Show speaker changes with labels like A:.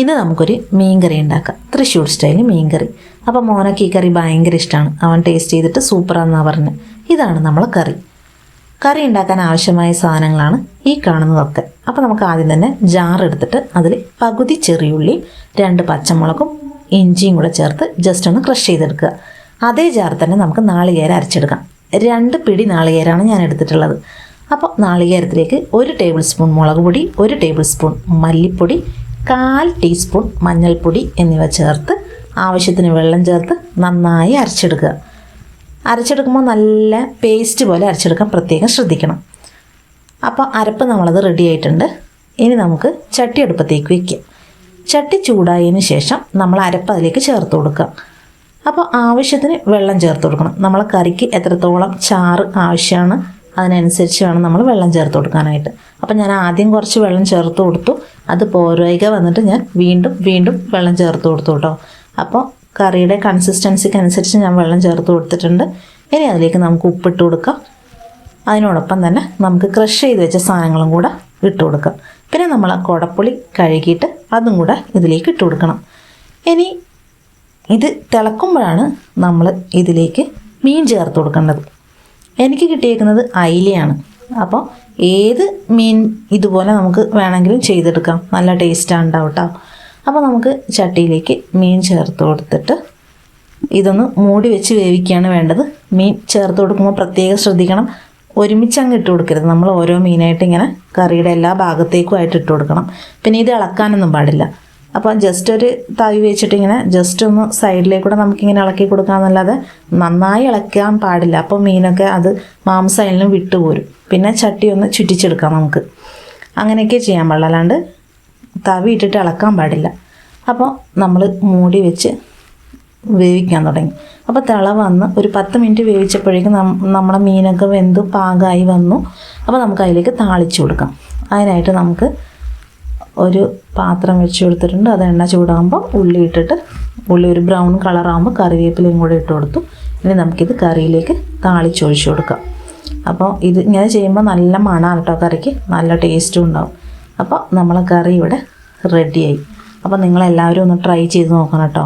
A: ഇന്ന് നമുക്കൊരു മീൻ കറി ഉണ്ടാക്കാം. തൃശ്ശൂർ സ്റ്റൈൽ മീൻകറി. അപ്പോൾ മോനക്ക് ഈ കറി ഭയങ്കര ഇഷ്ടമാണ് അവൻ ടേസ്റ്റ് ചെയ്തിട്ട് സൂപ്പറാണെന്നാണ് പറഞ്ഞത് ഇതാണ് നമ്മൾ കറി. കറി ഉണ്ടാക്കാൻ ആവശ്യമായ സാധനങ്ങളാണ് ഈ കാണുന്നതൊക്കെ. അപ്പോൾ നമുക്ക് ആദ്യം തന്നെ ജാർ എടുത്തിട്ട് അതിൽ പകുതി ചെറിയുള്ളി രണ്ട് പച്ചമുളകും ഇഞ്ചിയും കൂടെ ചേർത്ത് ജസ്റ്റ് ഒന്ന് ക്രഷ് ചെയ്തെടുക്കുക. അതേ ജാർ തന്നെ നമുക്ക് നാളികേര അരച്ചെടുക്കാം. രണ്ട് പിടി നാളികേരമാണ് ഞാൻ എടുത്തിട്ടുള്ളത്. അപ്പോൾ നാളികേരത്തിലേക്ക് ഒരു ടേബിൾ സ്പൂൺ മുളക് പൊടി ഒരു ടേബിൾ സ്പൂൺ മല്ലിപ്പൊടി കാൽ ടീസ്പൂൺ മഞ്ഞൾപ്പൊടി എന്നിവ ചേർത്ത് ആവശ്യത്തിന് വെള്ളം ചേർത്ത് നന്നായി അരച്ചെടുക്കുക. അരച്ചെടുക്കുമ്പോൾ നല്ല പേസ്റ്റ് പോലെ അരച്ചെടുക്കാൻ പ്രത്യേകം ശ്രദ്ധിക്കണം. അപ്പോൾ അരപ്പ് നമ്മളത് റെഡി ആയിട്ടുണ്ട്. ഇനി നമുക്ക് ചട്ടി അടുപ്പത്തേക്ക് വയ്ക്കാം ചട്ടി ചൂടായതിന് ശേഷം നമ്മൾ അരപ്പ് അതിലേക്ക് ചേർത്ത് കൊടുക്കുക അപ്പോൾ ആവശ്യത്തിന് വെള്ളം ചേർത്ത് കൊടുക്കണം. നമ്മളെ കറിക്ക് എത്രത്തോളം ചാറ് ആവശ്യമാണ് അതിനനുസരിച്ച് വേണം നമ്മൾ വെള്ളം ചേർത്ത് കൊടുക്കാനായിട്ട്. അപ്പം ഞാൻ ആദ്യം കുറച്ച് വെള്ളം ചേർത്ത് കൊടുത്തു. അത് പോരായിക വന്നിട്ട് ഞാൻ വീണ്ടും വീണ്ടും വെള്ളം ചേർത്ത് കൊടുത്തു കേട്ടോ അപ്പോൾ കറിയുടെ കൺസിസ്റ്റൻസിക്ക് അനുസരിച്ച് ഞാൻ വെള്ളം ചേർത്ത് കൊടുത്തിട്ടുണ്ട്. ഇനി അതിലേക്ക് നമുക്ക് ഉപ്പിട്ട് കൊടുക്കാം. അതിനോടൊപ്പം തന്നെ നമുക്ക് ക്രഷ് ചെയ്ത് വെച്ച സാധനങ്ങളും കൂടെ ഇട്ട് കൊടുക്കാം. പിന്നെ നമ്മൾ ആ കുടപ്പുളി കഴുകിയിട്ട് അതും കൂടെ ഇതിലേക്ക് ഇട്ട് കൊടുക്കണം. ഇനി ഇത് തിളക്കുമ്പോഴാണ് നമ്മൾ ഇതിലേക്ക് മീൻ ചേർത്ത് കൊടുക്കേണ്ടത്. എനിക്ക് കിട്ടിയേക്കുന്നത് അയിലയാണ്. അപ്പോൾ ഏത് മീൻ ഇതുപോലെ നമുക്ക് വേണമെങ്കിലും ചെയ്തെടുക്കാം. നല്ല ടേസ്റ്റാണ് ഉണ്ടാവും കേട്ടോ അപ്പോൾ നമുക്ക് ചട്ടിയിലേക്ക് മീൻ ചേർത്ത് കൊടുത്തിട്ട് ഇതൊന്ന് മൂടി വെച്ച് വേവിക്കുകയാണ് വേണ്ടത്. മീൻ ചേർത്ത് കൊടുക്കുമ്പോൾ പ്രത്യേകം ശ്രദ്ധിക്കണം. ഒരുമിച്ച് അങ്ങ് ഇട്ട് കൊടുക്കരുത്. നമ്മൾ ഓരോ മീനായിട്ട് ഇങ്ങനെ കറിയുടെ എല്ലാ ഭാഗത്തേക്കും ആയിട്ട് ഇട്ട് കൊടുക്കണം. പിന്നെ ഇത് ഇളക്കാനൊന്നും പാടില്ല. അപ്പോൾ ജസ്റ്റ് ഒരു തവി വെച്ചിട്ട് ഇങ്ങനെ ജസ്റ്റ് ഒന്ന് സൈഡിലേക്കൂടെ നമുക്കിങ്ങനെ ഇളക്കി കൊടുക്കാമെന്നല്ലാതെ നന്നായി ഇളക്കാൻ പാടില്ല. അപ്പോൾ മീനൊക്കെ അത് മാംസയിലും വിട്ടുപോരും. പിന്നെ ചട്ടി ഒന്ന് ചുറ്റിച്ചെടുക്കാം നമുക്ക്. അങ്ങനെയൊക്കെ ചെയ്യാൻ പാടില്ല. അല്ലാണ്ട് തവി ഇട്ടിട്ട് ഇളക്കാൻ പാടില്ല. അപ്പോൾ നമ്മൾ മൂടി വെച്ച് വേവിക്കാൻ തുടങ്ങി. അപ്പോൾ തിള വന്ന് ഒരു പത്ത് മിനിറ്റ് വേവിച്ചപ്പോഴേക്കും നമ്മുടെ മീനൊക്കെ വെന്ത് പാകമായി വന്നു. അപ്പോൾ നമുക്ക് അതിലേക്ക് താളിച്ചു കൊടുക്കാം. അതിനായിട്ട് നമുക്ക് ഒരു പാത്രം വെച്ച് കൊടുത്തിട്ടുണ്ട്. അത് എണ്ണ ചൂടാകുമ്പോൾ ഉള്ളി ഇട്ടിട്ട് ഉള്ളി ഒരു ബ്രൗൺ കളറാകുമ്പോൾ കറിവേപ്പിലയും കൂടെ ഇട്ട് കൊടുത്തു. ഇനി നമുക്കിത് കറിയിലേക്ക് താളിച്ചൊഴിച്ച് കൊടുക്കാം. അപ്പോൾ ഇത് ഇങ്ങനെ ചെയ്യുമ്പോൾ നല്ല മണമാണ് കേട്ടോ കറിക്ക്. നല്ല ടേസ്റ്റും ഉണ്ടാവും. അപ്പോൾ നമ്മളെ കറി ഇവിടെ റെഡിയായി അപ്പോൾ നിങ്ങളെല്ലാവരും ഒന്ന് ട്രൈ ചെയ്ത് നോക്കണം കേട്ടോ